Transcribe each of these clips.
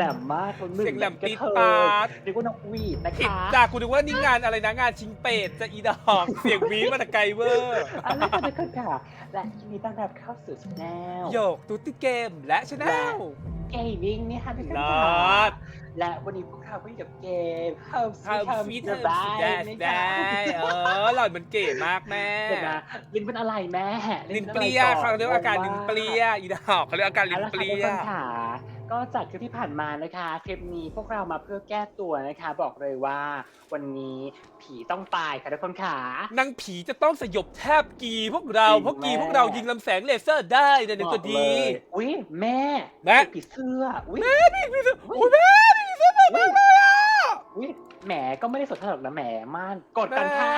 หลมมากคนหนึ่งเสียงแหลมกระปี๊ดเทยปาด เรียกว่านกหวีดนะผิดคะจากกูนึกว่านี่งานอะไรนะงานชิงเป็ดจะอีดอก เสียงวีดมาแต่ไกลเวอร์เอาละค่ะทุกคนค่ะ และยินดีต้อนรับเข้าสู่ช n แนลโยกตุ๊ติเกมและชาแนลเกมมิ่งนี่ค่ะทุกคนลค่ะอดและวันนี้พวกเราก็อยู่กับเกม Home ทำ Sweet ฟีด Home สบายได้นะได้คะเออหล่อนมันเก๋มากแม่เดี๋ยวนะลิ้นเป็นอะไรแม่ลิ้นเปรี้ยเขาเรียกว่าอาการลิ้นเปรี้ยอีดอกเขาเรียกอาการลิ้นเปรี้ยเอาละค่ะทุกคนค่ะ ก็จากคลิปที่ผ่านมานะคะคลิปนี้พวกเรามาเพื่อแก้ตัวนะคะ บอกเลยว่าวันนี้ผีต้องตายค่ะทุกคนค่ะ นางผีจะต้องสยบแทบกีพวกเราจริงเพราะกีแม่ พวกเรายิงลำแสงเลเซอร์ได้ในหนึ่งตัวดีบอกเลยอุ้ยแม่แม่ ผีเสื้ออุ้ย พี่ซื้อโอ้ยแม่พี่ซื้อไปมากเลยอะ อุ้ยแหมก็ไม่ได้สนใจหรอกนะแหมม่านกดแม่กันค่ะ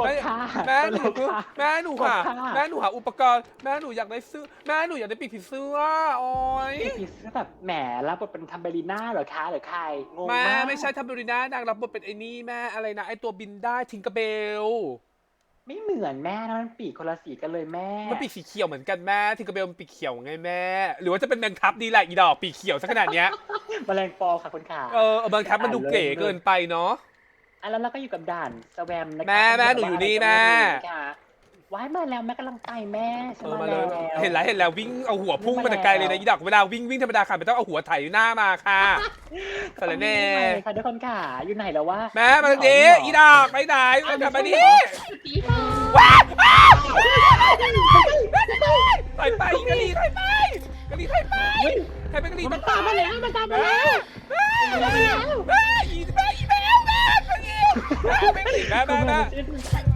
กดค่ะแม่หนูกดค่ะแม่หนูหากดค่ะ แม่หนูหาอุปกรณ์แม่หนูอยากได้เสื้อแม่หนูอยากได้ปีกผีเสื้อโอ้ยผีเสื้อแบบแหมรับบทเป็นทัมเบลีน่าเหรอคะหรือใครงงแม่มากไม่ใช่ทัมเบริน่านางรับบทเป็นไอ้นี่แม่อะไรนะไอ้ตัวบินได้ทิงกระเบล ไม่เหมือนแม่นะมันปีกคนละสีกันเลยแม่ มันปีกสีเขียวเหมือนกันแม่ทิงกระเบลมันปีกเขียวไงแม่ หรือว่าจะเป็นแมงทับดีแหละอีดอกปีกเขียวซะขนาดเนี้ยแมลงปอค่ะคุณขาเออแมงทับมันดูเก๋เกินไปเนาะอะแล้วเราก็อยู่กับด่านสแวมนะคะแม่แม่หนูอยู่นี่แม่ค่ะ ว้ายมาแล้วแม่กำลังไปแม่ฉันเออมามาเลแล้ยวเห็นแล้วเห็นแล้ววิ่งเอาหัวพุ่งมาแต่ไกลเลยนะอีดอกเวลาวิ่งวิ่งธรรมดาค่ะไม่ต้องเอาหัวไถหน้ามาค่ะสารแน่ไปค่ะทุกคนค่ะอยู่ไหนแล้ววะแม่มาดิอีดอกไปไหนมากลับมาดิปีค่ะว้าวว้าวไปไปกะหรี่ไปไปกะหรี่ไปไปใครเป็นกะหรี่มันตามมาแล้วมันตามมาแม่แล้วแม่แม่อีแม่อีแม่แม่แม่แม่แม่แม่แม่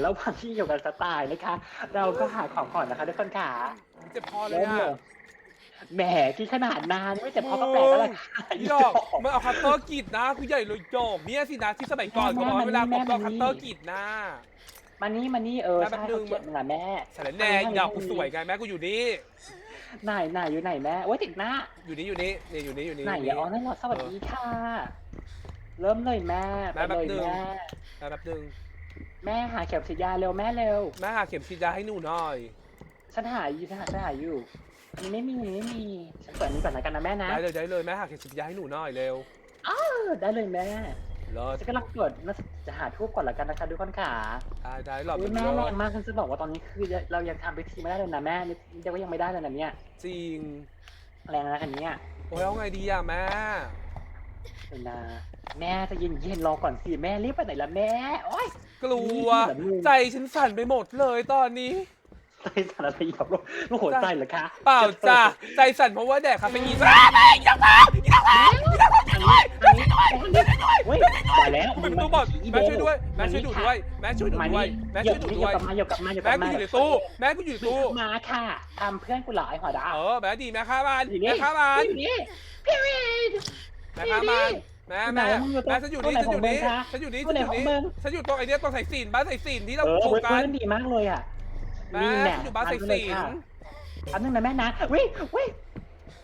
กคนค่ะแล้ววันที่อยู่กับสไตล์นะคะ เราก็หาของก่อนนะคะทุกคนค่ะเจ็บคอเลยเริ่มอะเลยแหมที่ขนาดนานไม่เจ็บพอก็แปลกแล้วล่ะค่ะอีดอกมึงเอาคัตเตอร์กรีดนะกูใหญ่เลยโยกเนี่ยสินะที่สมัยก่อนเขาบอกว่าเวลาผมเอาคัตเตอร์กรีดนะมานี่มานี่เออแม่แป๊ใช่บนึเขางเขียนมึงอะแม่สารแหน่อีดอกกูสวยไงแม่กูอยู่นี่ไหนไหนอยู่ไหนแม่โอ้ยติดหน้า อยู่นี่อยู่นี่นี่อยู่นี่อยู่นี่ไหนอยู่อะอ๋อนั่นเหรอสวัสดีค่ะ เริ่มเลยแม่ไปแม่แป๊เลบยนึงแม่แม่แป๊บนึง แม่หาเข็มฉีดยาเร็วแม่เร็ว แม่หาเข็มฉีดยาให้หนูหน่อย ฉันหาอยู่ฉันหาฉันหาอยู่อันนี้ไม่มีไม่มีฉันเปิดอันนี้ก่อนนะกันนะแม่นะได้เลยได้เลยแม่หาเข็มฉีดยาให้หนูหน่อยเร็วเออได้เลยแม่เลิศฉันกำลังกดน่าจะหาทูบก่อนละกันนะคะทุกคนค่ะได้ได้หลอดอุ๊เป็ยนแม่เลิแรศงมากฉันจะบอกว่าตอนนี้คือเรายังทำพิธีไม่ได้เลยนะแม่นี่เรียกว่ายังไม่ได้เลยนะเนี่ยจริงแรงนะคันเนี้ยโอ้ยเอาไงดีอะแม่เดี๋ยวนะแม่จะเย็นเย็นๆรอก่อนสิแม่รีบไปไหนละแม่โอ๊ย กลัวแบบนี้ใจฉันสั่นไปหมดเลยตอนนี้ ใจสั่นอะไรหยอกลูกลูกหัวใจเหรอคะเปล่าจ้ะใจสั่นเพราะว่าแดกคาเฟอีนอ้าวแม่อย่ามาอย่ามาอย่ามาช่วยด้วยอันนี้อันนี้เฮ้ยได้แล้วกูเป็นตู้บอดแม่ช่วยด้วยแม่ช่วยดูด้วยแม่ช่วยดูมาด้วยนี่แม่หยช่วยกดูนี่หยด้วกยกลับมาหยกกลับมาหยกกแม่ลับกูมาอยู่ในตู้แม่กูอยู่ในตู้มาค่ะทำเพื่อนกูเหรอไอ้หัวดาเออแม่ดีแม่ข้าบ้านอยู่แม่นี่ข้าบ้านอยู่นี่พี่วีดแม่ข้าบ้าน แม่แม่ไหนมึงอยู่ตรงแม่ฉันอยู่นี่ตรงไหนฉันอยู่นี่ของมึงคะฉันอยู่นี่ตรงไหนของมึงฉันอยู่ตรงไอ้เนี้ยตรงสายสิญจนบ้านสายสิญจนที่เราเออโฟเว้ยกัเพื่สอนดีมากเลยอะแม่นี่แหละฉันอยู่บ้านสายทำเลสิยญค่ะจนอันนึงนะแม่นะวิวิ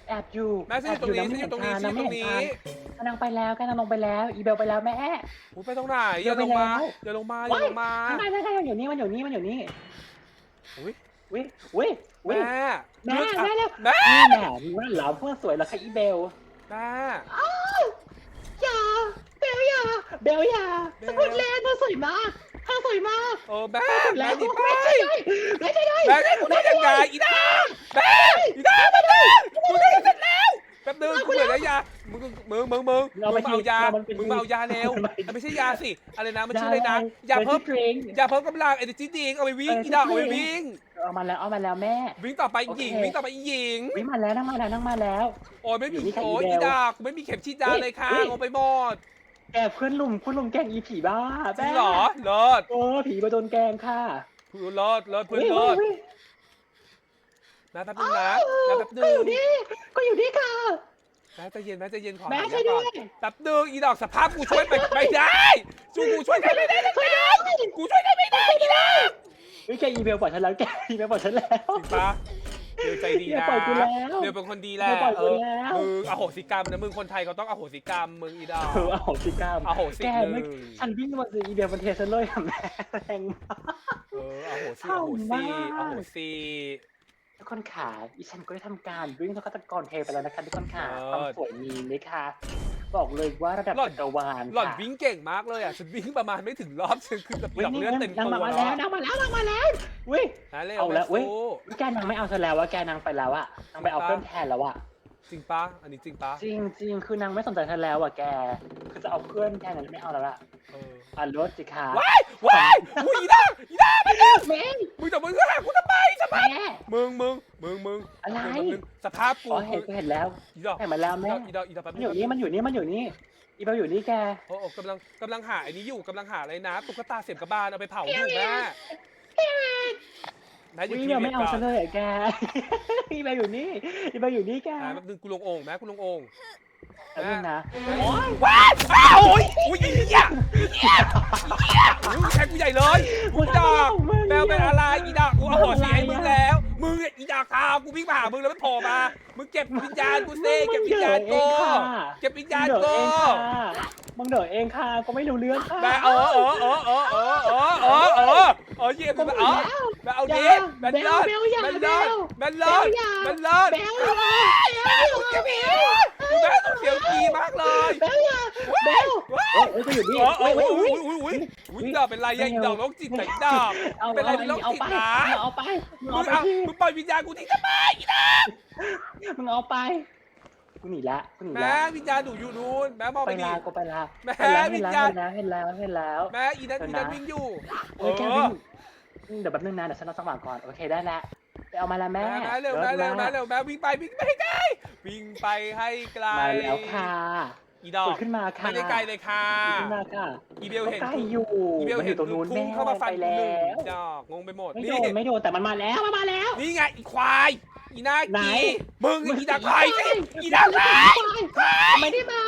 แอบอยู่แม่ฉันอยู่ตรงนี้ฉันอยู่ตรงนี้ฉันอยู่ตรงนี้กำลังไปแล้วกำลังลงไปแล้ว อีเบลไปแล้วแม่อุ๊ยไปตรงไหนอเดี๋ยย่าวลงมาไปแล้วอย่าลงมาอย่าลงมาไม่ไม่ไม่มันอยู่นี่มันอยู่นี่มันอยู่นี่อุ๊ยวิวิวิแม่แม่หยุดแม่เร็วแม่นี่แม่มึงว่าเหลาเพื่อนสวยแล้วค่ะอีเบลแม่ อย่าเบลอย่าเบลอย่าสกุลเลนเธอสวยมากเธอสวยมากเออแม่แล้แม่วดีไปไม่ใช่ด้วยไม่ใช่ด้วยแม่กูได้ยังไงอีดาแม่อีดาแป๊บนึงกูได้เสร็จ แล้วแป๊บนึงกูเหลือแล้วยา มึงมึงมึงมึงมึงมาเอายามึงมาเอายา เร็วไม่ใช่ยาสิ อะไรนะ มันชื่ออะไรนะ ยาเพิ่มดริงยาเพิ่มกำลังเอเนจีดิงเอาไปวิ่งอีดาเอาไปวิ่ง เอามาแล้วเอามาแล้วแม่ วิ่งต่อไปหญิงโอเควิ่งต่อไปหญิง วิ่งมาแล้วนั่งมาแล้วนั่งมาแล้ว โอ้ยไม่มีอยู่นี่ค่ะโอ้ยอีอีเบลดากูไม่มีเข็มฉีดยาเลยค่ะเฮ้ยงงไปหมดแกเพื่อนลุมเพื่อนลุมแกล้งอีผีบ้าจริงเหรอเลิศโอ้ผีมาโดนแกล้งค่ะเลิศเลิศเพื่อนฮ้ยเลิศฮ้ย นะแป๊บนึงนะนะแป๊บนึก็งอยู่นี่ก็อยู่นี่ค่ะแม่ใจเย็นแม่ใจเย็นขอแม่หายาช่วยด้ก่วอนยแป๊บนึงอีดอกสภาพกูช่วยไปไม่ได้จูกูช่วยใครไม่ได้ทั้งนั้นกูช่วยได้ไม่ได้อีดอกวิแกอีเมลปล่อยฉันแล้วแกอีเมลปล่อยฉันแล้ว จริงปะเดี๋ยวใจดีเดี๋ยวนะปล่อยกูแล้วเดี๋ยวเป็นคนดีแหละเดี๋ยวปล่อยเอกูอแล้วมึงอโหสิกรรมนะมึงคนไทยเขาต้องอโหสิกรรมมึงอีดอก เออเอาโหสิกรรมอโหสิแกหไม่นึ่งฉันวิ่งมาซื้ออีเมลมันเทฉันเลยอะแม่แรงมาก เอออโหสิเศร้าอโหสิมากอโหสิ ทุกคนขาอีฉันก็ได้ทำการวิ่งทุกฆาตกรเทไปแล้วนะคะทุกคนขาเออความสวยมีไหมคะ บอกเลยว่าระดับหล่อนจักรวาลหล่อนค่ะวิ่งเก่งมากเลยอะฉันวิ่งประมาณไม่ถึงรอบฉันคือแบบหวิ่ยอกเลือดเต็มนางตัวมาแล้แล้ววนางมาแล้วนางมาแล้ววินะเร็วเอาแล้วเว้ย สู้ แกนางไม่เอาซะแล้วว่าแกนางไปแล้วอะนางไปเอาเพื่อนแทนแล้วอะจริงปะอันนี้จริงปะจริงจริงคือนางไม่สนใจเธอแล้วอะแก คือจะเอาเพื่อนแทนนั้นไม่เอาแล้วล่ะเอออะรถสิคะว้ายว้ายอุ้ยอีด้าอีด้ามาแล้วแม่มึงแต่มึงก็หากูทำไมสภาพแม่ มึงมึงมึงมึงอะไร มึงมึงสภาพกูอ๋อเห็นคือเห็นแล้วอีดอกเห็นมาแล้วอีแม่ดอกอีดอกอีดอกแป๊บมันอยู่นี่มันอยู่นี่มันอยู่นี่อีเบลอยู่นี่แกโอ้โอ้กำลังกำลังหาไอ้นี้อยู่กำลังหาอะไรนะตุ๊กตาเสียบกระบาลเอาไปเผาอยู่แม่แม่อยู่วิ่งที่เบลเวีไม่ยดเอาก่อซะนเลยอะแก อีเบลอยู่นี่อีเบลอยู่นี่แก อ่าแป๊บนึงกูลงโอ่งแม่กูลงโอ่ง แล้วนึงนะว้ายว้าวโอ้ยอุ้ยอีเหี้ยอีเหี้ยอีเหี้ยอุ้ยแทงกูใหญ่เลยกูดอกแมวเป็นอะไรอีดอกกูเอาหัวสีให้มึงแล้ว มึงอะอีดอกทากูวิ่งมาหามึงแล้วมันโผล่มา มึงเก็บวิญญาณกูเซ่เก็บวิญญาณกูเก็บวิญญาณมึงเดกูอเองค่ะมึงเดอเองค่ะก็ไม่รู้เรื่องค่ะแม่เออเออเออเออเออเออเออเออเออเยี่ยมก็แม่ไม่เอรู้อแล้วแม่เอาดิอย่าแม่เลิศเบลอย่าแม่เลิศเบลแม่เลิศเบลอย่าแม่เลิศเบลอย่าเบลกู จะมีกูแม่ต้องเสียวกีมากเลยเบลอย่าเบลว้าเอ้ยเอ้ยก็อยู่นี่เออเอเอ้อยเอ้ยอุ้เอ้ยยอุ้ยอุ้ยอุ้ยดอกเป็นไรยังดอกโรคจิตไหนดอกเอาเป็นไรเอาเป็นโรคเอาจิตไปนะมึงเอาไปมึงมึเอางไปเอาที่มึงปล่อยวิญญาณกูทิ้งทำไมอีดามึงเอาไปกูหนีละกูหนีแม่ละวิญญาณหนูอยู่นู้นแม่มองไปไปดิลากูไปลาแม่เห็นแล้ววิญญาณเห็นแล้วเห็นแล้วเห็นแล้วแม่อีนั่นอีนั่นวิ่งอยู่เออ แกวิ่งเดี๋ยวแป๊บนึงนะเดี๋ยวฉันเอาสว่างก่อนโอเคได้แล้วไป เอามาละแม่แม่แม่เร็วแม่เร็วแม่เร็วแม่วิ่งไปวิ่งไปให้ไกลวิ่งไปให้ไกลมาแล้วค่ะอีดอกกดขึ้นมาค่ะไม่ได้ไกลเลยค่ะขึ้นมาค่ะอีเบลก็เห็นใกล้อยู่อีเบลมันอเห็นยู่ตรงนู้นพุ่แม่งเข้ามาฟันไปกูหนึ่แล้งวดอกงงไปหมดไม่นี่โดนไม่โดนแต่มันมาแล้วมันมาแล้วนี่ไงอีควายอีนาไหนกีมึงอีดักไผ่สิอีดัดักไผ่ไม่ได้มา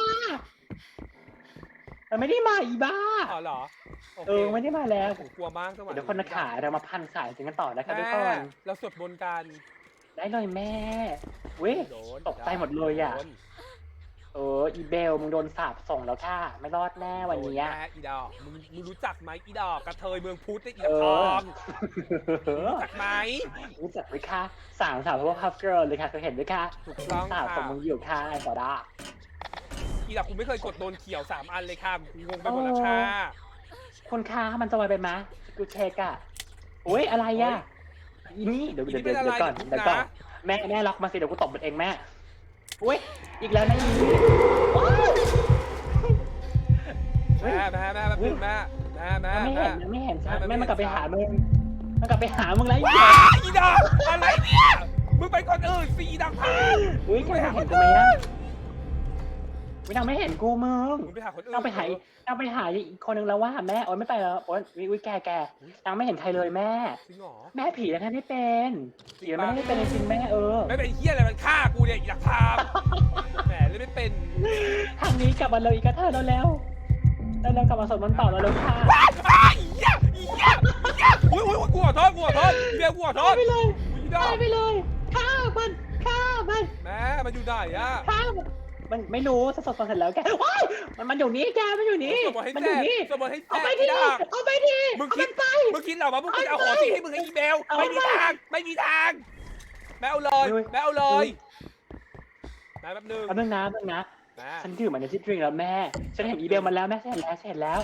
มันไม่ได้มาอีบ้า อ๋อเหรอโอเอเคอไม่ได้มาแล้วผมกลัวมากจังหวะเดี๋ยวคนขาเรามาพันสายถึงกันต่อนะคะทุกแม่คนเราสวดมนต์กันได้เลยแม่ เว้ย โดนตกใจหมดเลยอะโดนเอออีเบลมึงโดนสาบส่งแล้วค่ะ ไม่รอดแน่วันนี้โดแม่อีดอกมึงมึงรู้จักไหมอีดอกกระเทยเมืองพุทธไอ้อีเอดอกทอองรู้จักไหม รู้จักไหมคะสามสาวพวกพัฟเกิร์ลเลยค่ะเคยเห็นไหมคะถูกต้องสาวค่ะส่งมึงอยู่ค่ะไอ้สอดา อีดอกกูไม่เคยกดโดนเขียวสามอันเลยค่ะกูงงไปหมดแล้วค่ะคนค้ามันจะไวไปไหมกูเช็คอะโอ้ยอะไรอะอีนี่เดี๋ยวอีเดี๋ยวนี่เดี๋เป็ยนวอะไรก่อนเดี๋ยวเดี๋ยวนะก่อนแม่แม่ล็อกมาสิเดี๋ยวกูตบมันเองแม่อุ้ยอีกแล้วนะอีเฮ้ยแม่แม่แม่แม่พึ่งแม่แม่แม่มันไม่แม่เห็นมันไม่เห็นชัดแม่ไม่แม่มันกลับไปเห็นชัหาดมึงมันกลับไปหามึงแล้วอีว้าอีดอกอะไรเนี่ยมึงไปก่อนอื่นสิอีดอกพาอุ้ยแกเห็นกูไหมอะ วินางไม่เห็นกูมึงมึงไปหาคนอื่นต้องไปหาต้องไปหาอีกคนนึงแล้วว่าแม่โอ๊ยไม่ไปแล้วโอ๊ยวิวิแกแกนางไม่เห็นใครเลยแม่ จริงเหรอแม่ผีแล้วท่านไม่เป็นผีมันไม่ได้เป็นจริงๆแม่เออ ไม่เป็นเฮียอะไรมันฆ่ากูเนี่ยอยากทำแหมเลยไม่เป็นทางนี้กลับมาเลยอีกกระเทอแล้วแล้วแล้วแล้วกลับมาสดมันต่อแล้วแล้วค่ะว้ายอ้ายเฮียเฮียเฮียอุ้ยอุ้ยกูขอโทษกูขอโทษเบียร์กูขอโทตายษไปเลยอีดอตากยไปเลยฆ่ามันฆ่ามันแม่มันอยู่ไหนอะฆ่ามัน มันไม่รู้สดสดเสร็จแล้วแกว้ายมันมันอยู่นี่แกมันอยู่นี่สมบูรณ์ให้มันอแซ่ยู่นี่สมบูรณ์ให้เอาแซ่ไปอีทีดอกเอาไปทีมึงเอาคิมัดนไป มึงคิดเหรอว่ามึงจะเอาขอสิให้มึงให้อีเบลเอาไม่มีไปทางไม่มีทางแม่เอาเลยเฮ้ย แม่เอาเลยแม่แป๊บนึงแป๊บนึงนะแป๊บนึงนะ แม่ฉันดื่มมันในซิตริงแล้วแม่ ฉันเห็นอีเบลมันแล้วแม่ฉันเห็นแล้วฉันเห็นแล้ว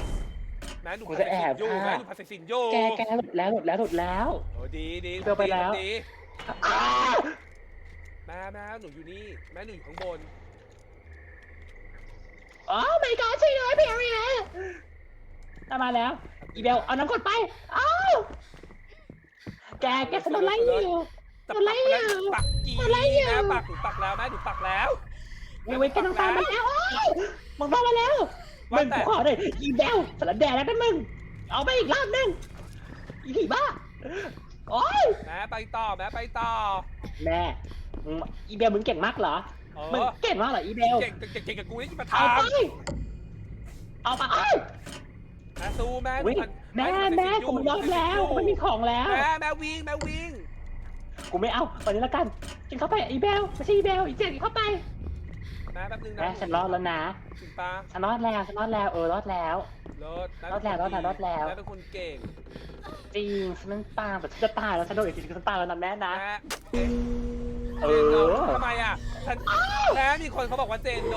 แม่หนูกูผัดจะใส่แอบสินโยค่ะ แม่หนูผัดใส่สินโยแกแกหลุดแล้วหลุดแล้วหลุดแล้ว โอ้ดีดีเบลไปแล้ว ดีอ้าแม่แม่หนูอยู่นี่แม่หนูอยู่ข้างบน โอ้ my god ช่วยด้วยพี่อารีนะตามมาแล้ว อีเบลเอาน้ำกรดไปเอ้าวแกแกสนไล่อยู่แต่อะไรปักไปแล้วอยู่ปักกีอะไรอยู่แม่ปักหนูปักแล้วแม่หนูปักแล้วเว้ยเว้ยแกต้องตามมาแล้วอ้าวมึงตามมาแล้วมึว่างแต่กูขอเลยอีเบลสารแดดแล้วนะมึงเอาไปอีกรอบนึงอีผีบ้าโอ๊ยแม่ไปต่อแม่ไปต่อแม่มึงอีเบลมึงเก่งมากเหรอ เอมึงอเก่งมากเหรออีเบล เก่งเก่งเก่งกับกูนี่ประเอาธานไป เอาไปเอ้ยแม่สู้แม่อุ๊ยทันแม่ทันแม่ทันกูยอมแล้วกูไม่มีของแล้ว แม่แม่วิ่งแม่วิ่งกูไม่เอาวันนี้ละกันกินเข้าไปอีเบลไม่ใช่อีเบลอีเจนกินเข้าไปแม่แป๊บนึงนะแม่ฉันรอดแล้วนะจริงปะฉันรอดแล้วฉันรอดแล้วเออรอดแล้วรอดรอดแล้วรอดแล้วรอดแล้ว แม่เป็นคนเก่งจริงฉันมันตายแต่ฉันจะตายแล้วฉันโดนอีกทีฉันตายแล้วนะแม่นะแม่เอ เจนโดอทำไมอะฉันแม่มีคนเขาบอกว่าเจนโด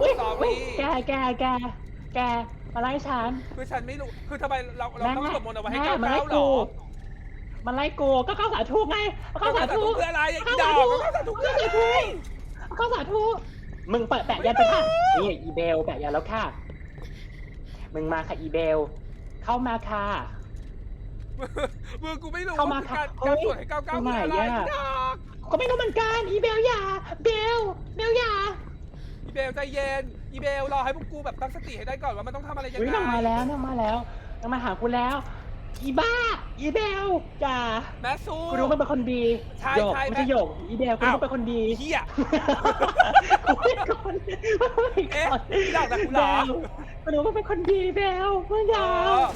อุ๊ยสออุ๊ยรี่ แกแกแกแกมาไล่ฉัน คือฉันไม่รู้ คือทำไมเราเราต้องสวดมนต์เอาไว้ให้แม่เก้ามาเก้าไล่หรกู อมันไล่กูก็เข้าสาธุไงเข้าสาธุเพื่ออะไรอะอีเข้าดสาอกธุเข้าสาธุเข้าเพื่อสาอะไรธุเข้าสาธุมึงเปิดแปะยันไปค่ะนี่อีเบลแปะยันแล้วค่ะ มึงมาค่ะอีเบล เข้ามาค่ะ มือกูไม่รู้เข้ามาว่าค่ะการเฮ้การยสวดให้เก้าเก้าตรงไหนคืออะไรอะอีดอก ก็ไม่รู้เหมือนกัน อีเบลอย่า เบล เบลอย่าอีเบลใจเย็น อีเบลรอให้พวกกูแบบตั้งสติให้ได้ก่อนว่ามันต้องทำอะไรยังอุ้ยไงนางมาแล้วนางมาแล้วนางมาหากูแล้ว อีบ้า อีเบลอย่า แม่สู้ กูรู้มันเป็นคนดีใช่โยกใช่ไม่ใช่แม่โยกอีเบลกูรู้มันเป็นคนดีเฮียกูเป็นคนกูเป็นเอ๊ะคนอีดอกดักกูเหรอ เบลกูรู้ว่าเป็นคนดีเบลมึงอย่าเออ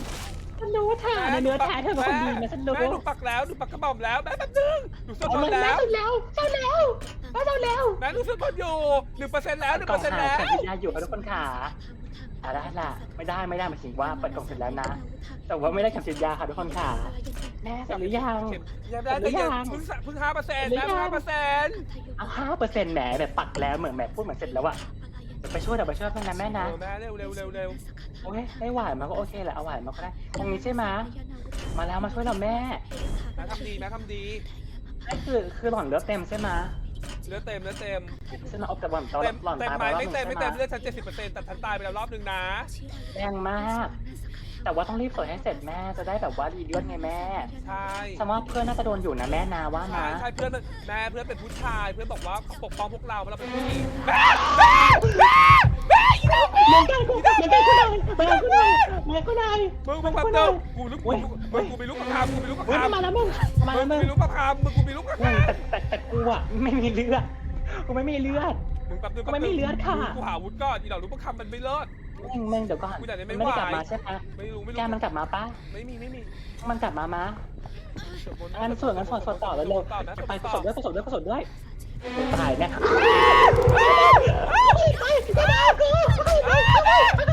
ฉันรู้ว่าเธอในเนื้อแท้เธอเป็นคนดีนะฉันรู้แม่ดูปักแล้วดูปักกระหม่อมแล้วแม่แป๊บนึงดูสวดเอามมันนต์แล้แล้ววเร็วเร็วเร็วเร็วแม่ดูสวดมนต์อยู่หนึ่งเปอร์เซ็นต์แล้วหนึ่งกเปล่อองร์เซ็นต์หาแล้วแผ่นยาอยู่กับทุกคนขาอะได้ละไม่ได้ไม่ได้หมายถึงว่าเปิดกล่องเสร็จแล้วนะ แต่ว่าไม่ได้เข็มฉีดยาค่ะทุกคนขาแม่เสร็จหรือยัง เข็มยังได้แต่ยังเพิ่งสะเพิ่งห้าเปอร์เซ็นต์แม่เพิ่งห้าเปอร์เซ็นต์ เอาห้าเปอร์เซ็นต์แหมแบบปักแล้วเหมือนแบบพูดเหมือนเสร็จแล้วอะเดี๋ยวไปช่วยเดี๋ยวไปช่วยแม่นะแม่นะแม่เร็วเร็วเร็วเร็วโอ้ยได้หวานมาก็โอเคแหละเอาหวานมาก็ได้ตรงนี้ใช่ไหมมาแล้วมาช่วยเราแม่แม่ทำดีแม่ทำดีนี่คือคือหล่อนเลือดเต็มใช่ไหมเลือดเต็มเลือดเต็มใช่ไหมเอาแต่หล่อนตอนเต็มหล่อนเต็มตายไหมไปรอบไม่นึงเต็มใช่ไม่ไหมเต็มเลือดฉันเจ็ดสิบเปอร์เซ็นต์แต่ฉันตายไปแล้วรอบนึงนะแรงมาก แต่ว่าต้องรีบสวยให้เสร็จแม่จะได้แบบว่าดีเลือดไงแม่ใช่ฉันว่าเพื่อนน่าจะโดนอยู่นะแม่นาว่าใช่นะ ใช่เพื่อนมันแม่เพื่อนเป็นผู้ชายเพื่อนบอกว่าเขาปกป้องพวกเราเราเป็นผู้หญิงแม่แม่แม่ กันกูได้เหมือนกันกูได้เหนกันกูได้มึงมึงแบบเดิมกูลุกกูมึงกูมีลูกประคำกูมีลูกประเฮ้ยคำมาแล้วมึงมามึแล้งวมึงมีลูกประคำมึงกูมีลูกประมึงแต่แต่แต่กูอะไม่มีเลือดกูไม่มีเลือด มึงแป๊บนึงทำไมไม่เลือดค่ะ กูหาวุฒิก่อนอีดอกลูกประคำมันไม่เลิศมึงมึงเดี๋ยวก่อนกูอยากได้ไม่มันไม่ได้กลับไหว มาใช่ปะไม่รู้ไม่รู้แกมันกลับมาปะไม่มีไม่มีมันกลับมามางั้นสวนงั้นสวนส่วนต่อแล้วเร็วต่อนะไปต่ผอสมด้วยผสมด้วยผสมด้วย ตายเนี่ยแ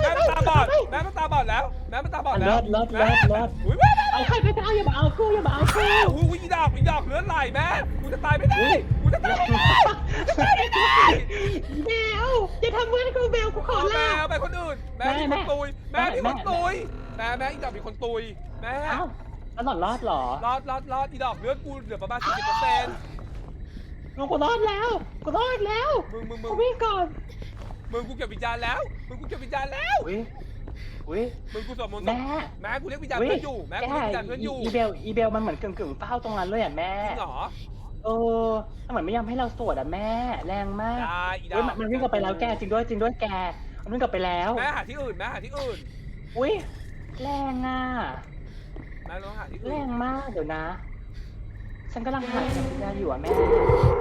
ม่มันตาบอดแม่มันตาบอดแล้วแม่มันตาบอดแล้เลิวศเลิศเลิศเลิศอุ้ยแม่เอาใครไปเอาอย่ามาเอากูอย่ามาเอากูอุ้ยอีดอกอีดอกเลือดไหลแม่กูจะตายไม่ได้กูจะตายไม่ได้แมวอย่าทำเพื่อนกูเบลกูขอแม่ลาเอาไปคนอื่นแม่มีคนตุยแม่มีคนตุยแม่แม่อีดอกมีคนตุยแม่ เอ้าแล้วหล่อนรอดเหรอ รอดรอดรอดอีดอกเลือดกูเหลือประมาณ40เปอร์เซ็นต์ มึงกูรอดแล้วกูรอดแล้วมึงมึงมึกูงวิ่งก่อนมึงกูเก็บวิญญาณแล้วมึงกูเก็บวิญญาณแล้วอุ้ยอุ้ย มึงกูสวดมนต์แม่ แม่กูเรียกวิญญาณอุ้ยเพื่อนอยู่แม่กูเรียกวิญญาณเพื่อนอยู่อีเบลอีเบลมันเหมือนกึ่งกึ่งๆเฝ้าตรงนั้นเลยอะแม่จริงเหรอเออมันเหมือนไม่ยอมให้เราสวดอะแม่ แรงมากได้อีดออุ้ยกมันมันวิ่งกลับไปแล้วแกจริงด้วยจริงด้วยแก มันวิ่งกลับไปแล้ว แม่หาที่อื่นแม่หาที่อื่นอุ้ยแรงอะแม่ต้องหาที่แรอื่นงมากเดี๋ยวนะ ฉันกำลังหาจักรยานอยู่อะแม่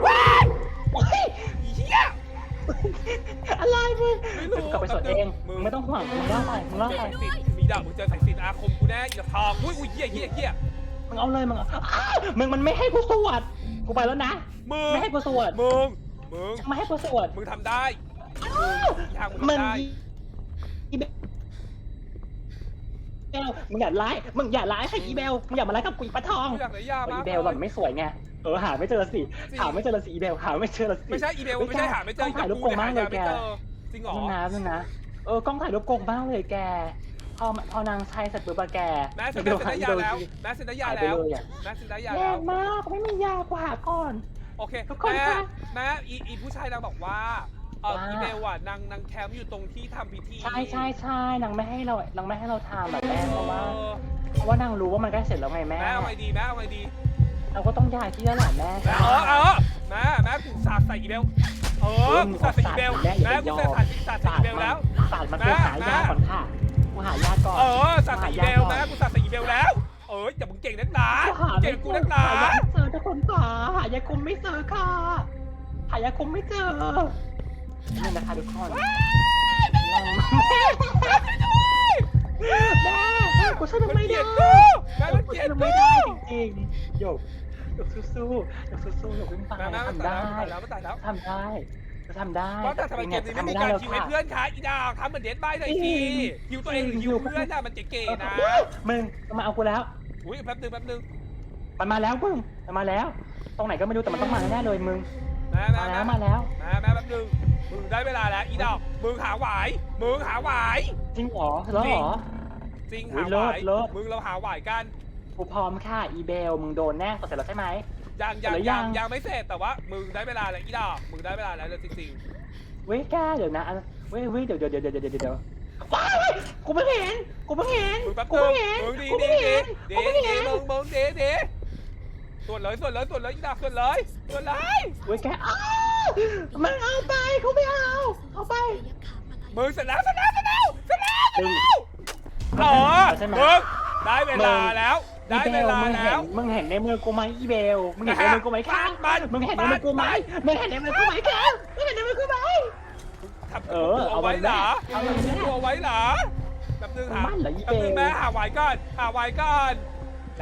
ว้ายโอ๊ยอีเหี้ยอะไรมึงไม่เดี๋ยวรู้กูกลับไปสวดเองมึงไม่ต้องห่วงมึงเล่าไปมึงเล่าเจอไปสายสิญจนมีดาบมึงเจอสายสิญจนอาคมกูแน่อีดอกทองอุ้ยอุ้ยเหี้ยเหี้ยเหี้ยมึงเอาเลยมึงเอาอ้าวมึงมันไม่ให้กูสวดกูไปแล้วนะ มึงไม่ให้กูสวดมึงมึงไม่ให้กูสวดมึงทำได้อ้าวทางมึงมึงทำได้อีเบล เบลมึงอย่าร้ายมึงอย่าร้ายใครอีเบลมึงอย่ามาร้ายกับกูอีปะทองกูอยากได้ยาอีมากเบลหล่อนไม่สวยไงเออหาไม่เจอสิจริงหาไม่เจอละสิอีเบลหาไม่เจอละสิไม่ใช่อีเมลไม่ใช่หาไม่เจอต้องถ่ายรูปโกงมากเลยแกไม่เจอจริงเหรอนึงนะนึงนะเออกล้องถ่ายรูปโกงมากเลยแกพอพอนางใช้เสร็จปุ๊บอะแกแม่เซ็นได้ยาแล้วแม่เซ็นได้ยาหายไปแล้วเลยอะแม่เซ็นได้ยาแรแล้วงมากไม่มียากูหาก่อนโอเคทุกคนแม่คะแม่อีอีผู้ชายนางบอกว่า เออว่า อีเมลอะนางนางแคมป์อยู่ตรงที่ทำพิธีใช่ใช่ใช่นางไม่ให้เรานางไม่ให้เราทำแบบแม่เพราะว่าออเพราะว่านางรู้ว่ามันใกล้เสร็จแล้วไงแม่แม่เอาไงดีแม่เอาไงดีเราก็ต้องย้ายที่แล้วแหละแม่ แม่เออเออแม่แม่กูสาดใส่อีเมลเออกูสาดใส่อีเมลแม่กูสาดใส่สาดใส่อีเมลแล้วศาสตร์มันคือหายาก่อนค่ะกูหายาก่อน เออสาดใส่อีเมลแม่กูสาดใส่อีเมลแล้ว เอออย่ามึงเก่งนักหนาเก่งกูนักหนาหายาเจอทุกคนจ๋าหายาคุมไม่เจอค่ะหายาคุมไม่เจอ นี่นะคะทุกคนแม่กูช่วยมึงมันไม่ได้กูแม่มันเกลียช่วยมึงไม่ได้จริงๆโยกโยกสู้ๆโยกสู้ๆโยกวิ่งไปแม่แม่มันทำตายได้แล้วมันตายแล้วทำได้ทำได้ว่าแต่ทำไมเกมนี้ไม่มีการคิวให้เพื่อนคะอีดาวทำเหมือนเดดบหน่อยสิคิวตัวเองหรือคิวเพื่อนน่ะมันเก๋ๆนะมึงมาเอากูแล้วอุ้ยแป๊บนึงแป๊บนึงมันมาแล้วมึงมันมาแล้ว ตรงไหนก็ไม่รู้แต่มันต้องมาแน่เลยมึง แม่มาแม่แล้วแม่มาแล้วแม่แม่แป๊บนึงมึงได้เวลาแล้วอีดาวมึงหาหวายมึงหาหวาย จริงเหรอแล้วเหรอ จริงอุ๊หายหวายเลิศเลิศ มึงเราหาหวายกันกูพร้อมค่ะอีเบลมึงโดนแน่เสร็จแล้วใช่ไหม ยังยังหรือยัยัง งยังไม่เสร็จแต่ว่ามึงได้เวลาแล้วอีดาวมึงได้เวลาแล้วเลยจริงเว้ยแกเดี๋ยวนะอันเว้ยเว้ยเดี๋ยวเดี๋ยวเดี๋ยวเดี๋ยวเดี๋ยวเดี๋ยวว้ายกูไม่เห็นกูไม่เห็นๆมึงแป๊บกูนึงไม่เห็นมึงดีกูดีไม่ดีเห็นดีกูไม่ดีเห็นมึงมึงดีดี ส่วนเลยส่วนเลยส่วนเลยอีดาวส่วนเลยส่วนเลยเว้ยแกอ้าวมันเอาไปเขาไม่เอา เอาไป มึงเสร็จแล้วเสร็จแล้วเสร็จแล้วเสร็จแล้วมึงเออใช่ไหม มึงได้เวลาแล้ว ได้เวลามึงแล้เห็วนมึงเห็นในมือกูไหมอีเบล มึงเห็นในมือกูไหมคะมันมึงเห็นในมือกูไหมมึงเห็นในมือกูไหมคะมึงเห็นในมือกูไหม ทำเอตัวอเอาไว้ไว้เหรอเอาไว้ทำตัวไว้เหรอแป๊บนึงหามันเหรออีแป๊บนึงเบลแม่หาไว้ก่อนหาไว้ก่อน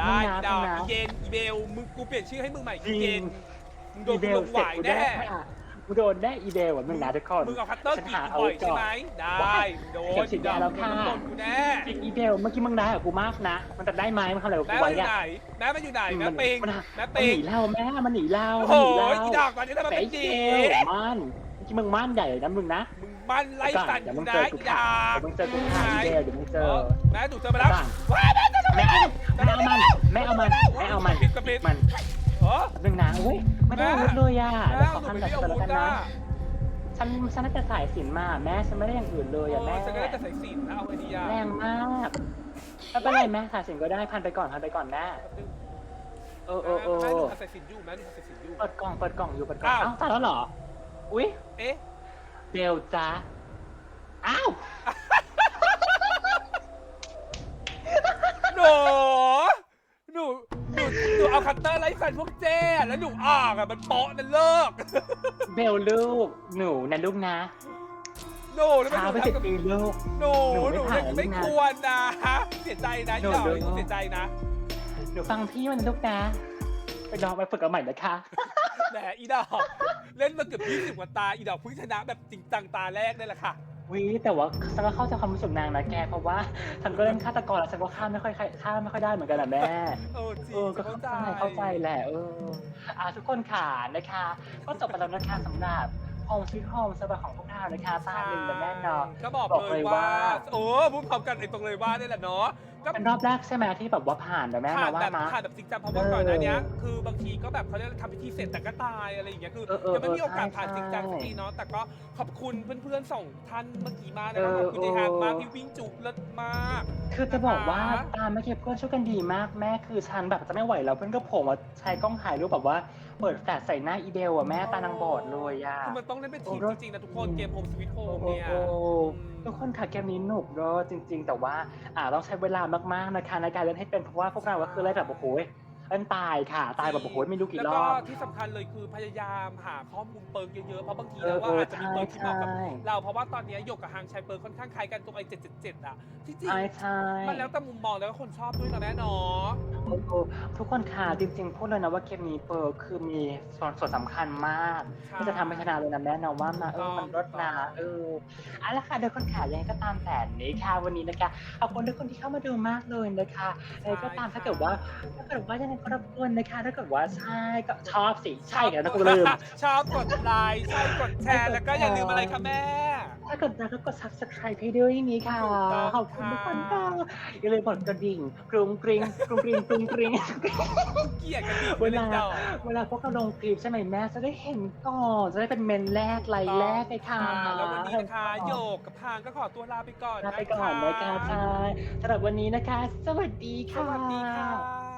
ได้มึงนะดาวมึงนะอีเยนอีเบลมึงกูเปลี่ยนชื่อให้มึงใหม่จริอีงเยนมึงโดนอีเบกูลลงเสหร็จวายกูแน่ได้กูโดนได้อีเบลอะมึงนะทุกคนมึงเอาคัตเตอร์ฉันกรีดหากูเอาบ่อยก่ใช่อน ไหม ได้ว้ายโดเก็นบสีแดงแล้วค่ะ มึงโดนอีเบลจริงอีเบลเมื่อกี้มึงได้กับกูมากนะ มันจะได้ไหมมันทำอะไรกับแม่กูมันไว้อยู่อะไหนแม่มันอยู่ไหนแม่ปิงมันแม่มันปิหงนีเราแม่มันหนีเราโอ้มันโหหนีเราอีดอกตอนนี้ทำไมแต่เป็นไอ้ดีเบลมันเมื่อ กี้มึงมั่นใหญ่เลยนะมึงนะมึงมันไล่ก่อนสันเดี๋ยวกูมึงนะเจอกูอีค่ะดอกเดี๋ยวมึงเจอกูค่ะอีเบลเดี๋ยวมึงเจอแม่ถูกเจอมาแล้วก่อนว้ายแม่เจอแล้วแม่เอาแม่เอามันแม่เอามันแม่เอามันปิดกระปิดมันเออหนึ่งนะเว้ยไม่ได้อาวุธเลยอะแม่เดี๋ยวขเอาอหนูทำไปแบบที่อาเสร็จวุแล้วธกันอะนะฉันฉันน่าจะสายสินมาแม่ฉันไม่ได้อย่างอื่นเลยอะแม่ฉันก็ได้แต่ใส่สินนะเอาไอเดียแรงมากไม่เป็นไรแม่สายสินก็ได้พันไปก่อนพันไปก่อนแม่เออเออเอแม่อดูใส่สินอยู่แม่ดูใส่สินอยู่ เปิดกล่องเปิดกล่องอยู่เปิดกล่องอ้าวอ้าวตายแล้วเหรอ อุ้ยเอ๊ะ เบลจ้าอ้าว หนู หนู หนู หนูเอาคัตเตอร์ไล่ฟันพวกเจ้อะแล้วหนูออกอะ มันเปาะนั่นเลิก เบลลูก หนูนะลูกนะหนูแล้วมันช้าหนูไปสิบทำกับปีลูก หนูหนูหนูไม่ไม่ผ่านไม่ลูกนะควรนะ เสียใจนะหนูอีดอกดูเสียใจนะ หนูฟังพี่มันลูกนะ ไปลองไปฝึกกันใหม่นะคะ แหมอีดอกเล่นมาเกือบ20กว่าตาอีดอกเพิ่งชนะแบบจริงจังตาแรกนี่แหละค่ะ วิแต่ว่าฉันก็เข้าใจความรู้สึกนางนะแกเพราะว่าฉันก็เล่นฆาตกรแล้วฉันก็ฆ่าไม่ค่อยฆ่าไม่ค่อยได้เหมือนกันอะแม่ เออจริเองอก็เข้าใจเข้าใจแหละเอออ่าทุกคนค่ะนะคะ ก็จบไปแล้วนะคะสำหรับโฮมสวีทโฮมสำหรับของพวกเรานะคะตาหนึ่งแต่แน่นอนก็บอกบอกเลเลยยว่าว่า โอ้พูดพร้อมกันไอ้ตรงเลยว่านี่แหละเนาะ ก็เป็นรอบแรกใช่ไหมที่แบบว่าผ่านแต่แม่ผ่ามานว่าแบบมาผ่านแบบจริงจังเพราะว่าก่อนหน้านี้คือบางทีก็แบบเขาเรียกทำพิธีเสร็จแต่ก็ตายอะไรอย่างเงี้ยคือเออเออยังไม่มีโอกาสใช่ผ่านจริงจังใช่สักทีเนาะแต่ก็ขอบคุณเพื่อนๆสองท่านเมื่อกี้มากนะครับขอบคุณเออในฮานมากเออที่วิ่งจุกเลิศมาก คือจะบอกว่านะคะตามเมื่อกี้เพื่อนช่วยกันดีมากแม่คือฉันแบบจะไม่ไหวแล้วเพื่อนก็โผล่มาใช้กล้องถ่ายรูปแบบว่า เปิดแฟลชใส่หน้าอีเบลอะแม่ตานางบอดเลยอะคือมันต้องเล่นเป็นทีมโอ้จริงๆนะทุกคนเกมโฮมสวิตโฮโอ้มโหเนี่ยทุกคนค่ะเกมนี้หนุกเนอะจริง ๆ แต่ว่าอ่าต้องใช้เวลามากๆนะคะในการเล่นให้เป็นเพราะว่าพวกเราก็คือเล่นแบบโอ้โห เล่นตายค่ะ ตายแบบโอ้โหไม่รู้กี่รแล้วอก็บที่สำคัญเลยคือพยายามหาข้อมูลเปิร์กเยอะๆ เพราะบางทีเอแล้อวว่าเอออาจจะมีเปิร์กที่เหมาะกับใช่ เรา เพราะว่าตอนนี้หยกกับฮางใช้เปิร์กค่อนข้างคล้ายกันตรงไอ้777อะ ที่จริงใช่ใช่มันแล้วแต่มุมมองแล้วก็คนชอบด้วยนะแม่เนาะ เออเออทุกคนค่ะจริงๆพูดเลยนะว่าเกมนี้เปิร์คือมีส่วนส่วนสำคัญมากที่จะทำให้ชนะเลยนะแม่เนาะว่ามาเออมันรดนาเออเอาละค่ะเดี๋ยวคนขายังไงก็ตามแต่นี้ค่ะวันนี้นะคะขอบคุณทุกคนที่เข้ามาดูมากเลยนะคะอะไรก็ตามถ้าเกิดว่าถ้าเกิดว่ายังไงก็รบกวนนะคะ ถ้าเกิดว่าใช่ก็ชอบสิใช่กันนะกูลืม ชอบกดไลค์ใช่กดแชร์ แล้วก็อย่าลืมอะไรคะแม่ ถ้าเกิดได้ก็กด subscribe ให้ด้วยนี้ค่ะถูกต้องขอบคุณทุกคนค่ะอย่าลืมกดกระดิ่งกรุงกริงกรุงกริงกรุงกริงเกลียดกันดิเวเล่ลานดอกเวลาพวกเราลงคลิปใช่ไหมแม่จะได้เห็นก่อนจะได้เป็นเมนแรกไลน์แรกเลยค่ะแล้ววันนี้นะคะโยกกับฮางก็ขอตัวลาไปก่อนลาไปก่อนนะคะใช่สำหรับวันนี้นะคะ สวัสดีสค่ะวัสดีค่ะ